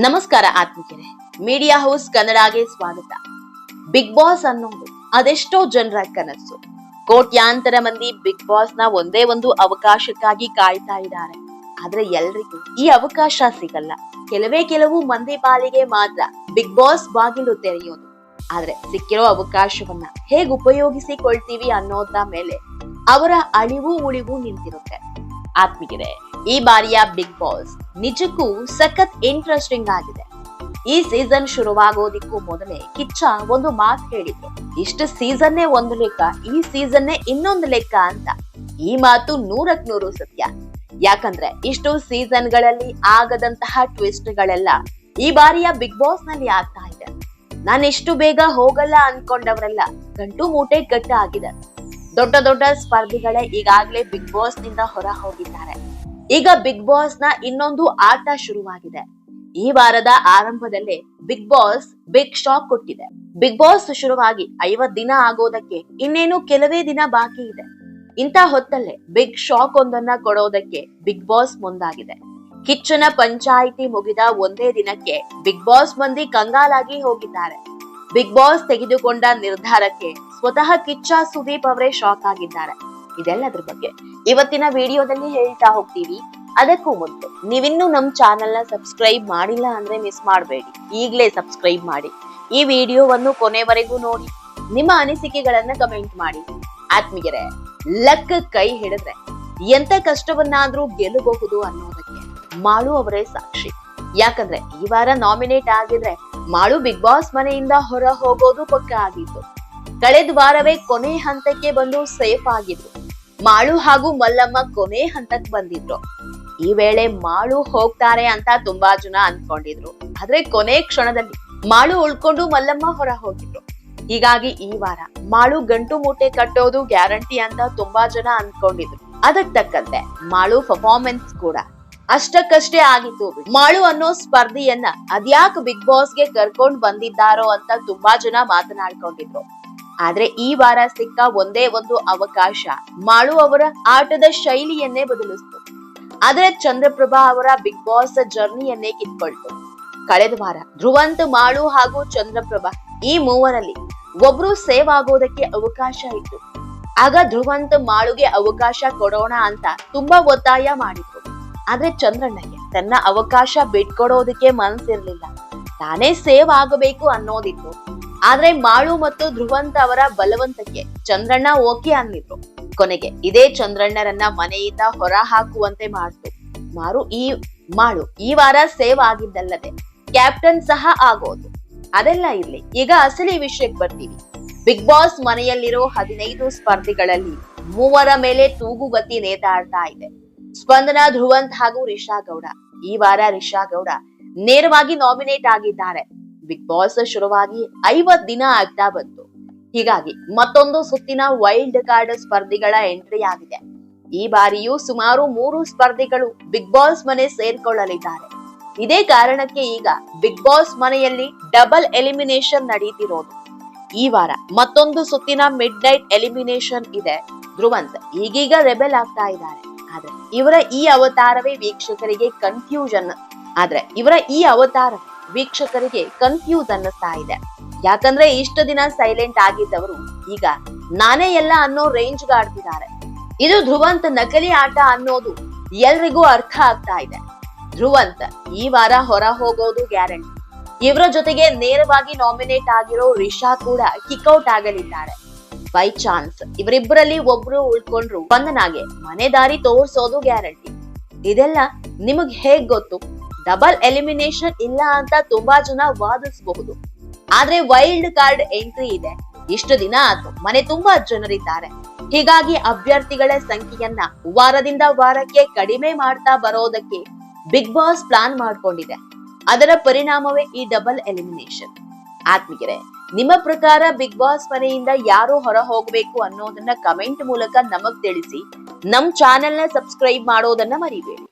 ನಮಸ್ಕಾರ ಆತ್ಮಿಕರೆ. Media house ಕನ್ನಡಗೆ ಸ್ವಾಗತ. Big boss ಅನ್ನೋದು ಅದೆಷ್ಟೋ ಜನರ ಕನಸು. ಕೋಟ್ಯಾಂತರ ಮಂದಿ ಬಿಗ್ ಬಾಸ್ನ ಒಂದೇ ಒಂದು ಅವಕಾಶಕ್ಕಾಗಿ ಕಾಯ್ತಾ ಇದ್ದಾರೆ. ಆದ್ರೆ ಎಲ್ರಿಗೂ ಈ ಅವಕಾಶ ಸಿಗಲ್ಲ. ಕೆಲವೇ ಕೆಲವು ಮಂದಿ ಪಾಲಿಗೆ ಮಾತ್ರ ಬಿಗ್ ಬಾಸ್ ಬಾಗಿಲು ತೆರೆಯೋದು. ಆದ್ರೆ ಸಿಕ್ಕಿರೋ ಅವಕಾಶವನ್ನ ಹೇಗ್ ಉಪಯೋಗಿಸಿಕೊಳ್ತೀವಿ ಅನ್ನೋದ್ರ ಮೇಲೆ ಅವರ ಅಳಿವು ಉಳಿವು ನಿಂತಿರುತ್ತೆ. ಆತ್ಮಿಗಿದೆ ಈ ಬಾರಿಯ ಬಿಗ್ ಬಾಸ್ ನಿಜಕ್ಕೂ ಸಖತ್ ಇಂಟ್ರೆಸ್ಟಿಂಗ್ ಆಗಿದೆ. ಈ ಸೀಸನ್ ಶುರುವಾಗೋದಿಕ್ಕೂ ಮೊದಲೇ ಕಿಚ್ಚ ಒಂದು ಮಾತು ಹೇಳಿದ್ರು. ಇಷ್ಟು ಸೀಸನ್ನೇ ಒಂದು ಲೆಕ್ಕ, ಈ ಸೀಸನ್ನೇ ಇನ್ನೊಂದು ಲೆಕ್ಕ ಅಂತ. ಈ ಮಾತು ನೂರಕ್ ನೂರು ಸತ್ಯ. ಯಾಕಂದ್ರೆ ಇಷ್ಟು ಸೀಸನ್ಗಳಲ್ಲಿ ಆಗದಂತಹ ಟ್ವಿಸ್ಟ್ ಗಳೆಲ್ಲ ಈ ಬಾರಿಯ ಬಿಗ್ ಬಾಸ್ನಲ್ಲಿ ಆಗ್ತಾ ಇದೆ. ನಾನು ಇಷ್ಟು ಬೇಗ ಹೋಗಲ್ಲ ಅನ್ಕೊಂಡವರೆಲ್ಲ ಗಂಟು ಮೂಟೆ ಗಟ್ಟ ಆಗಿದೆ ದೊಡ್ಡ ದೊಡ್ಡ ಸ್ಪರ್ಧಿಗಳೇ ಈಗಾಗಲೇ ಬಿಗ್ ಬಾಸ್ನಿಂದ ಹೊರ ಹೋಗಿದ್ದಾರೆ. ಈಗ ಬಿಗ್ ಬಾಸ್ನ ಇನ್ನೊಂದು ಆಟ ಶುರುವಾಗಿದೆ. ಈ ವಾರದ ಆರಂಭದಲ್ಲೇ ಬಿಗ್ ಬಾಸ್ ಬಿಗ್ ಶಾಕ್ ಕೊಟ್ಟಿದೆ. ಬಿಗ್ ಬಾಸ್ ಶುರುವಾಗಿ ಐವತ್ ದಿನ ಆಗೋದಕ್ಕೆ ಇನ್ನೇನು ಕೆಲವೇ ದಿನ ಬಾಕಿ ಇದೆ. ಇಂಥ ಹೊತ್ತಲ್ಲೇ ಬಿಗ್ ಶಾಕ್ ಒಂದನ್ನ ಕೊಡೋದಕ್ಕೆ ಬಿಗ್ ಬಾಸ್ ಮುಂದಾಗಿದೆ. ಕಿಚ್ಚನ ಪಂಚಾಯಿತಿ ಮುಗಿದ ಒಂದೇ ದಿನಕ್ಕೆ ಬಿಗ್ ಬಾಸ್ ಮಂದಿ ಕಂಗಾಲಾಗಿ ಹೋಗಿದ್ದಾರೆ. ಬಿಗ್ ಬಾಸ್ ತೆಗೆದುಕೊಂಡ ನಿರ್ಧಾರಕ್ಕೆ ಸ್ವತಃ ಕಿಚ್ಚ ಸುದೀಪ್ ಅವರೇ ಶಾಕ್ ಆಗಿದ್ದಾರೆ. ಇದೆಲ್ಲದ್ರ ಬಗ್ಗೆ ಇವತ್ತಿನ ವಿಡಿಯೋದಲ್ಲಿ ಹೇಳ್ತಾ ಹೋಗ್ತೀವಿ. ಅದಕ್ಕೂ ಮುಂದೆ ನೀವಿನ್ನೂ ನಮ್ ಚಾನೆಲ್ನ ಸಬ್ಸ್ಕ್ರೈಬ್ ಮಾಡಿಲ್ಲ ಅಂದ್ರೆ ಮಿಸ್ ಮಾಡಬೇಡಿ. ಈಗಲೇ ಸಬ್ಸ್ಕ್ರೈಬ್ ಮಾಡಿ. ಈ ವಿಡಿಯೋವನ್ನು ಕೊನೆವರೆಗೂ ನೋಡಿ. ನಿಮ್ಮ ಅನಿಸಿಕೆಗಳನ್ನ ಕಮೆಂಟ್ ಮಾಡಿ. ಆತ್ಮೀಯರೇ, ಲಕ್ ಕೈ ಹಿಡಿದ್ರೆ ಎಂತ ಕಷ್ಟವನ್ನಾದ್ರೂ ಗೆಲ್ಲಬಹುದು ಅನ್ನೋದಕ್ಕೆ ಮಾಳು ಅವರೇ ಸಾಕ್ಷಿ. ಯಾಕಂದ್ರೆ ಈ ವಾರ ನಾಮಿನೇಟ್ ಆಗಿದ್ರೆ ಮಾಳು ಬಿಗ್ ಬಾಸ್ ಮನೆಯಿಂದ ಹೊರ ಹೋಗೋದು ಪಕ್ಕ ಆಗಿತ್ತು. ಕಳೆದ ವಾರವೇ ಕೊನೆ ಹಂತಕ್ಕೆ ಬಂದು ಸೇಫ್ ಆಗಿದ್ರು. ಮಾಳು ಹಾಗೂ ಮಲ್ಲಮ್ಮ ಕೊನೆ ಹಂತಕ್ಕೆ ಬಂದಿದ್ರು. ಈ ವೇಳೆ ಮಾಳು ಹೋಗ್ತಾರೆ ಅಂತ ತುಂಬಾ ಜನ ಅನ್ಕೊಂಡಿದ್ರು. ಆದ್ರೆ ಕೊನೆ ಕ್ಷಣದಲ್ಲಿ ಮಾಳು ಉಳ್ಕೊಂಡು ಮಲ್ಲಮ್ಮ ಹೊರ ಹೋಗಿದ್ರು. ಹೀಗಾಗಿ ಈ ವಾರ ಮಾಳು ಗಂಟು ಮೂಟೆ ಕಟ್ಟೋದು ಗ್ಯಾರಂಟಿ ಅಂತ ತುಂಬಾ ಜನ ಅನ್ಕೊಂಡಿದ್ರು. ಅದಕ್ ತಕ್ಕಂತೆ ಮಾಳು ಪರ್ಫಾರ್ಮೆನ್ಸ್ ಕೂಡ ಅಷ್ಟಕ್ಕಷ್ಟೇ ಆಗಿತ್ತು ಮಾಳು ಅನ್ನೋ ಸ್ಪರ್ಧಿಯನ್ನ ಅದ್ಯಾಕ್ ಬಿಗ್ ಬಾಸ್ಗೆ ಕರ್ಕೊಂಡ್ ಬಂದಿದ್ದಾರೋ ಅಂತ ತುಂಬಾ ಜನ ಮಾತನಾಡ್ಕೊಂಡಿದ್ರು. ಆದ್ರೆ ಈ ವಾರ ಸಿಕ್ಕ ಒಂದೇ ಒಂದು ಅವಕಾಶ ಮಾಳು ಅವರ ಆಟದ ಶೈಲಿಯನ್ನೇ ಬದಲಿಸ್ತು. ಆದ್ರೆ ಚಂದ್ರಪ್ರಭಾ ಅವರ ಬಿಗ್ ಬಾಸ್ ಜರ್ನಿಯನ್ನೇ ಕಿತ್ಕೊಳ್ತು. ಕಳೆದ ವಾರ ಧ್ರುವಂತ್, ಮಾಳು ಹಾಗೂ ಚಂದ್ರಪ್ರಭಾ ಈ ಮೂವರಲ್ಲಿ ಒಬ್ರು ಸೇವ್ ಆಗೋದಕ್ಕೆ ಅವಕಾಶ ಇತ್ತು. ಆಗ ಧ್ರುವಂತ್, ಮಾಳುಗೆ ಅವಕಾಶ ಕೊಡೋಣ ಅಂತ ತುಂಬಾ ಒತ್ತಾಯ ಮಾಡಿದ್ರು. ಆದ್ರೆ ಚಂದ್ರಣ್ಣಗೆ ತನ್ನ ಅವಕಾಶ ಬಿಟ್ಕೊಡೋದಕ್ಕೆ ಮನ್ಸಿರ್ಲಿಲ್ಲ. ತಾನೇ ಸೇವ್ ಆಗಬೇಕು ಅನ್ನೋದಿತ್ತು. ಆದ್ರೆ ಮಾಳು ಮತ್ತು ಧ್ರುವಂತ ಅವರ ಬಲವಂತಕ್ಕೆ ಚಂದ್ರಣ್ಣ ಓಕೆ ಅಂದಿದ್ರು ಕೊನೆಗೆ ಇದೇ ಚಂದ್ರಣ್ಣರನ್ನ ಮನೆಯಿಂದ ಹೊರ ಹಾಕುವಂತೆ ಮಾಡ್ತು. ಮಾರು ಈ, ಮಾಳು ಈ ವಾರ ಸೇವ್ ಆಗಿದ್ದಲ್ಲದೆ ಕ್ಯಾಪ್ಟನ್ ಸಹ ಆಗೋದು. ಅದೆಲ್ಲ ಇರ್ಲಿ. ಈಗ ಅಸಲಿ ವಿಷಯಕ್ಕೆ ಬರ್ತೀವಿ. ಬಿಗ್ ಬಾಸ್ ಮನೆಯಲ್ಲಿರೋ ಹದಿನೈದು ಸ್ಪರ್ಧಿಗಳಲ್ಲಿ ಮೂವರ ಮೇಲೆ ತೂಗುಗತಿ ನೇತಾಡ್ತಾ ಇದೆ. ಸ್ಪಂದನ, ಧ್ರುವಂತ್ ಹಾಗೂ ರಿಷಾ ಗೌಡ ಈ ವಾರ ರಿಷಾ ಗೌಡ ನೇರವಾಗಿ ನಾಮಿನೇಟ್ ಆಗಿದ್ದಾರೆ. ಬಿಗ್ ಬಾಸ್ ಶುರುವಾಗಿ ಐವತ್ ದಿನ ಆಗ್ತಾ ಬಂತು. ಹೀಗಾಗಿ ಮತ್ತೊಂದು ಸುತ್ತಿನ ವೈಲ್ಡ್ ಕಾರ್ಡ್ ಸ್ಪರ್ಧಿಗಳ ಎಂಟ್ರಿ ಆಗಿದೆ. ಈ ಬಾರಿಯೂ ಸುಮಾರು ಮೂರು ಸ್ಪರ್ಧಿಗಳು ಬಿಗ್ ಬಾಸ್ ಮನೆ ಸೇರ್ಕೊಳ್ಳಲಿದ್ದಾರೆ. ಇದೇ ಕಾರಣಕ್ಕೆ ಈಗ ಬಿಗ್ ಬಾಸ್ ಮನೆಯಲ್ಲಿ ಡಬಲ್ ಎಲಿಮಿನೇಷನ್ ನಡೀತಿರೋದು. ಈ ವಾರ ಮತ್ತೊಂದು ಸುತ್ತಿನ ಮಿಡ್ ನೈಟ್ ಎಲಿಮಿನೇಷನ್ ಇದೆ. ಧ್ರುವಂತ್ ಈಗೀಗ ರೆಬೆಲ್ ಆಗ್ತಾ ಇದ್ದಾರೆ. ಆದ್ರೆ ಇವರ ಈ ಅವತಾರವೇ ವೀಕ್ಷಕರಿಗೆ ಕನ್ಫ್ಯೂಷನ್ ಆದ್ರೆ ಇವರ ಈ ಅವತಾರ ವೀಕ್ಷಕರಿಗೆ ಕನ್ಫ್ಯೂಸ್ ಅನ್ನಿಸ್ತಾ ಇದೆ. ಯಾಕಂದ್ರೆ ಇಷ್ಟು ದಿನ ಸೈಲೆಂಟ್ ಆಗಿದ್ದವರು ಈಗ ನಾನೇ ಎಲ್ಲ ಅನ್ನೋ ರೇಂಜ್ ಆಡ್ತಿದ್ದಾರೆ. ಇದು ಧ್ರುವಂತ್ ನಕಲಿ ಆಟ ಅನ್ನೋದು ಎಲ್ರಿಗೂ ಅರ್ಥ ಆಗ್ತಾ ಇದೆ. ಧ್ರುವಂತ್ ಈ ವಾರ ಹೊರ ಹೋಗೋದು ಗ್ಯಾರಂಟಿ ಇವರ ಜೊತೆಗೆ ನೇರವಾಗಿ ನಾಮಿನೇಟ್ ಆಗಿರೋ ರಿಷಾ ಕೂಡ ಕಿಕ್ಔಟ್ ಆಗಲಿದ್ದಾರೆ. ಬೈ ಚಾನ್ಸ್ ಇವರಿಬ್ಬರಲ್ಲಿ ಒಬ್ರು ಉಳ್ಕೊಂಡ್ರು ಬಂದನಾಗೆ ಮನೆ ದಾರಿ ತೋರ್ಸೋದು ಗ್ಯಾರಂಟಿ ಇದೆಲ್ಲ ನಿಮಗ್ ಹೇಗ್ ಗೊತ್ತು? ಡಬಲ್ ಎಲಿಮಿನೇಷನ್ ಇಲ್ಲ ಅಂತ ತುಂಬಾ ಜನ ವಾದಿಸಬಹುದು. ಆದ್ರೆ ವೈಲ್ಡ್ ಕಾರ್ಡ್ ಎಂಟ್ರಿ ಇದೆ. ಇಷ್ಟು ದಿನ ಮನೆ ತುಂಬಾ ಜನರಿದ್ದಾರೆ. ಹೀಗಾಗಿ ಅಭ್ಯರ್ಥಿಗಳ ಸಂಖ್ಯೆಯನ್ನ ವಾರದಿಂದ ವಾರಕ್ಕೆ ಕಡಿಮೆ ಮಾಡ್ತಾ ಬರೋದಕ್ಕೆ ಬಿಗ್ ಬಾಸ್ ಪ್ಲಾನ್ ಮಾಡ್ಕೊಂಡಿದೆ. ಅದರ ಪರಿಣಾಮವೇ ಈ ಡಬಲ್ ಎಲಿಮಿನೇಷನ್. ಆತ್ಮಿಕರೇ ನಿಮ್ಮ ಪ್ರಕಾರ ಬಿಗ್ ಬಾಸ್ ಮನೆಯಿಂದ ಯಾರು ಹೊರ ಹೋಗಬೇಕು ಅನ್ನೋದನ್ನ ಕಮೆಂಟ್ ಮೂಲಕ ನಮಗ್ ತಿಳಿಸಿ, ನಮ್ ಚಾನೆಲ್ನ ಸಬ್ಸ್ಕ್ರೈಬ್ ಮಾಡೋದನ್ನ ಮರಿಬೇಡಿ.